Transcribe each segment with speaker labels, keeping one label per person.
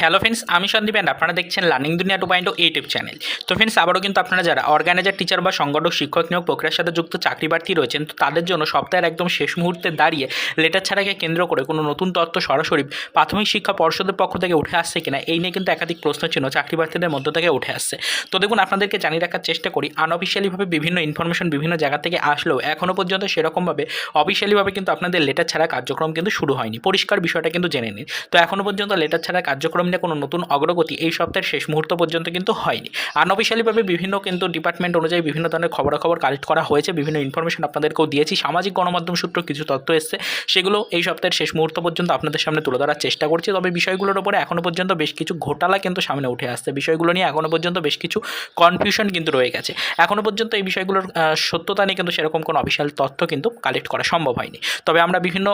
Speaker 1: Hello friends আমি Sandeep and আপনারা দেখছেন learning Duniya two point YouTube channel তো ফ্রেন্ডস আবারও কিন্তু আপনারা যারা অর্গানাইজার টিচার বা সংগঠক, শিক্ষক নিয়োগ প্রক্রিয়ার সাথে যুক্ত চাকরি প্রার্থী রয়েছেন, তো তাদের জন্য সপ্তাহের একদম শেষ মুহূর্তে দাঁড়িয়ে লেটার ছাড়াকে কেন্দ্র করে কোনো নতুন তত্ত্ব সরাসরি প্রাথমিক শিক্ষা পর্ষদের পক্ষ থেকে উঠে আসছে কিনা, এই নিয়ে কিন্তু একাধিক প্রশ্ন চিহ্ন চাকরি প্রার্থীদের মধ্য থেকে উঠে আসছে। তো দেখুন, আপনাদেরকে জানিয়ে রাখার চেষ্টা করি আনঅফিসিয়ালিভাবে বিভিন্ন ইনফরমেশন বিভিন্ন জায়গা থেকে আসলেও এখনও পর্যন্ত সেরকমভাবে অফিসিয়ালিভাবে কিন্তু আপনাদের লেটার ছাড়া কার্যক্রম কিন্তু শুরু হয়নি। পরিষ্কার বিষয়টা কিন্তু জেনে নিন। তো এখনও পর্যন্ত লেটার ছাড়া কার্যক্রম নিয়ে কোনো নতুন অগ্রগতি এই সপ্তাহের শেষ মুহূর্ত পর্যন্ত কিন্তু হয়নি। আনঅফিসিয়ালিভাবে বিভিন্ন কিন্তু ডিপার্টমেন্ট অনুযায়ী বিভিন্ন ধরনের খবরাখবর কালেক্ট করা হয়েছে, বিভিন্ন ইনফরমেশন আপনাদেরকেও দিয়েছি। সামাজিক গণমাধ্যম সূত্র কিছু তথ্য এসছে, সেগুলো এই সপ্তাহের শেষ মুহূর্ত পর্যন্ত আপনাদের সামনে তুলে ধরার চেষ্টা করছি। তবে বিষয়গুলোর উপরে এখনও পর্যন্ত বেশ কিছু ঘোটালা কিন্তু সামনে উঠে আসছে। বিষয়গুলো নিয়ে এখনও পর্যন্ত বেশ কিছু কনফিউশন কিন্তু রয়ে গেছে। এখনও পর্যন্ত এই বিষয়গুলোর সত্যতা নিয়ে কিন্তু সেরকম কোনো অফিসিয়াল তথ্য কিন্তু কালেক্ট করা সম্ভব হয়নি। তবে আমরা বিভিন্ন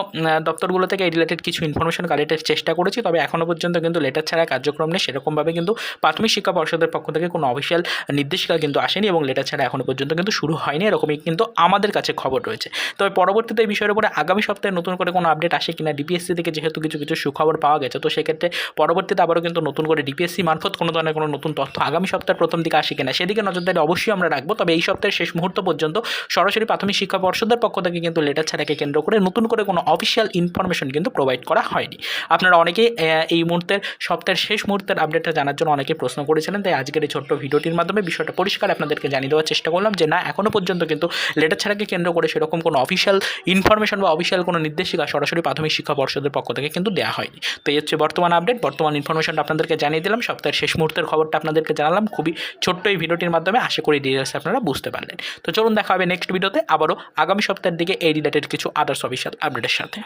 Speaker 1: দপ্তরগুলো থেকে এই রিলেটেড কিছু ইনফরমেশন কালেক্টের চেষ্টা করেছি। তবে এখনও পর্যন্ত কিন্তু লেটার ছাড়া কার্যক্রম নেই, সেরকমভাবে কিন্তু প্রাথমিক শিক্ষা পর্ষদের পক্ষ থেকে কোনো অফিসিয়াল নির্দেশিকা কিন্তু আসেনি এবং লেটার ছাড়া এখনও পর্যন্ত কিন্তু শুরু হয়নি, এরকমই কিন্তু আমাদের কাছে খবর রয়েছে। তবে পরবর্তীতে এই বিষয়ের উপরে আগামী সপ্তাহে নতুন করে কোনো আপডেট আসে কিনা ডিপিএসসি থেকে যেহেতু কিছু কিছু সুখবর পাওয়া গেছে, তো সেক্ষেত্রে পরবর্তীতে আবারও কিন্তু নতুন করে ডিপিএসসি মারফত কোনো ধরনের কোনো নতুন তথ্য আগামী সপ্তাহের প্রথম দিকে আসে কিনা, সেদিকে নজরদারি অবশ্যই আমরা রাখব। তবে এই সপ্তাহের শেষ মুহূর্ত পর্যন্ত সরাসরি প্রাথমিক শিক্ষা পর্ষদের পক্ষ থেকে কিন্তু লেটার ছাড়াকে কেন্দ্র করে নতুন করে কোনো অফিসিয়াল ইনফরমেশন কিন্তু প্রোভাইড করা হয়নি। আপনারা অনেকেই এই মুহূর্তের সপ্তাহের শেষ মুহূর্তের আপডেটটা জানার জন্য অনেকে প্রশ্ন করেছিলেন, তাই আজকের এই ছোট্ট ভিডিওটির মাধ্যমে বিষয়টা পরিষ্কার আপনাদেরকে জানিয়ে দেওয়ার চেষ্টা করলাম যে না এখনও পর্যন্ত কিন্তু লেটার ছাড়াকে কেন্দ্র করে সেরকম কোনো অফিসিয়াল ইনফরমেশন বা অফিসিয়াল কোনো নির্দেশিকা সরাসরি প্রাথমিক শিক্ষা পর্ষদের পক্ষ থেকে কিন্তু দেওয়া হয়নি। তো এই হচ্ছে বর্তমান আপডেট বর্তমান ইনফরমেশনটা আপনাদেরকে জানিয়ে দিলাম, সপ্তাহের শেষ মুহূর্তের খবরটা আপনাদেরকে জানালাম, খুবই ছোট্ট এই ভিডিওটির মাধ্যমে, আশা করি ডিটেলস আপনারা বুঝতে পারলেন। তো চলুন দেখা হবে নেক্সট ভিডিওতে আবারও আগামী সপ্তাহের দিকে এই রিলেটেড কিছু আদার্স অফিসিয়াল আপডেটের সাথে।